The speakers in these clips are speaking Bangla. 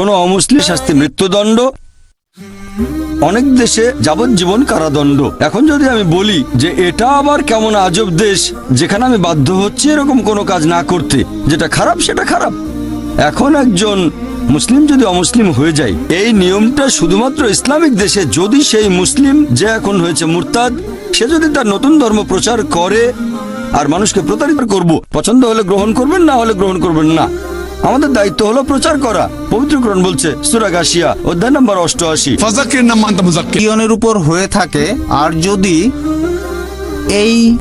কোনো অমুসলিম শাস্তি মৃত্যুদণ্ড? অনেক দেশে যাবজ্জীবন কারাদণ্ড। এখন যদি আমি বলি যে এটা আবার কেমন আজব দেশ যেখানে আমি বাধ্য হচ্ছি এরকম কোনো কাজ না করতে, যেটা খারাপ সেটা খারাপ। এখন একজন মুসলিম যদি অমুসলিম হয়ে যায়, এই নিয়মটা শুধুমাত্র ইসলামিক দেশে যদি সেই মুসলিম যে এখন হয়েছে মুরতাদ, সে যদি তার নতুন ধর্ম প্রচার করে আর মানুষকে প্রতারিত করব, পছন্দ হলে গ্রহণ করবেন, না হলে গ্রহণ করবেন না। আমাদের দায়িত্ব হলো প্রচার করা। পবিত্র কোরআন বলছে সূরা গাশিয়া অধ্যায় নম্বর 88 ফাযাকির নাম আনতা মুযাক্কির উপর হয়ে থাকে আর যদি এই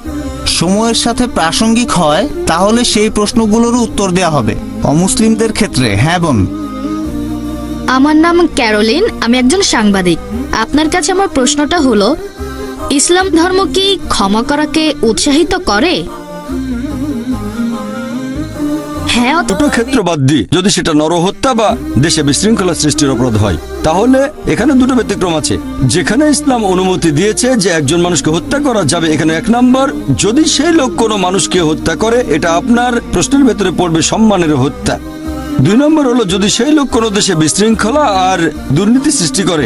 সময়ের সাথে প্রাসঙ্গিক হয় তাহলে সেই প্রশ্নগুলোর উত্তর দেয়া হবে। অমুসলিমদের ক্ষেত্রে হ্যাঁ বোন। আমার নাম ক্যারোলিন আমি একজন সাংবাদিক। আপনার কাছে আমার প্রশ্নটা হলো ইসলাম ধর্ম কি ক্ষমা করাকে উৎসাহিত করে? হ্যাঁ দুটো ক্ষেত্র বাদ দিই। যদি সেটা নরহত্যা বা দেশে বিশৃঙ্খলা সৃষ্টির অপরাধ হয়, তাহলে এখানে দুটো ব্যতিক্রম আছে। যেখানে ইসলাম অনুমতি দিয়েছে যে একজন মানুষকে হত্যা করা যাবে, এখানে এক নম্বর, যদি সেই লোক কোনো মানুষকে হত্যা করে, এটা আপনার প্রশ্নের ভেতরে পড়বে সম্মানের হত্যা। দুই নম্বর হলো, যদি সেই লোক কোনো দেশে বিশৃঙ্খলা আর দুর্নীতি সৃষ্টি করে,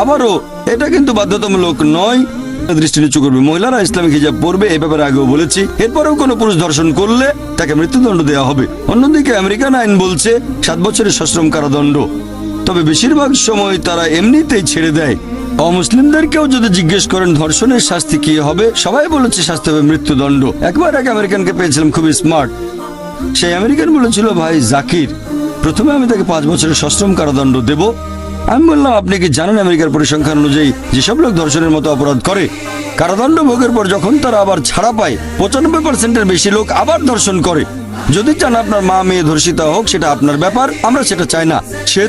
আবারও এটা কিন্তু বাধ্যতামূলক নয় দৃষ্টি নিচু করবে। মহিলারা ইসলামিক হিজাব পড়বে, এ ব্যাপারে আগেও বলেছি। এরপরেও কোনো পুরুষ ধর্ষণ করলে তাকে মৃত্যুদণ্ড দেওয়া হবে। অন্যদিকে আমেরিকান আইন বলছে, সাত বছরের সশ্রম কারাদণ্ড। তবে বেশিরভাগ সময় তারা এমনিতেই ছেড়ে দেয়। অমুসলিমদেরকেও যদি জিজ্ঞেস করেন, ধর্ষণের শাস্তি কি হবে? সবাই বলেছে, শাস্তি হবে মৃত্যুদণ্ড। একবার এক আমেরিকানকে পেয়েছিলাম, খুবই স্মার্ট। সেই আমেরিকান বলেছিল, ভাই, জাকির, প্রথমে আমি তাকে পাঁচ বছরের সশ্রম কারাদণ্ড দেব। আমি বললাম, আপনি কি জানেন আমেরিকার পরিসংখ্যান অনুযায়ী যেসব লোক ধর্ষণের মতো অপরাধ করে কারাদণ্ড ভোগের পর যখন তারা আবার ছাড়া পায়, পঁচানব্বই পার্সেন্টের বেশি লোক আবার ধর্ষণ করে। যদি চান আপনার মা, মেয়ে ধর্ষিতা হোক, সেটা আপনার ব্যাপার, আমরা সেটা চাই না। সে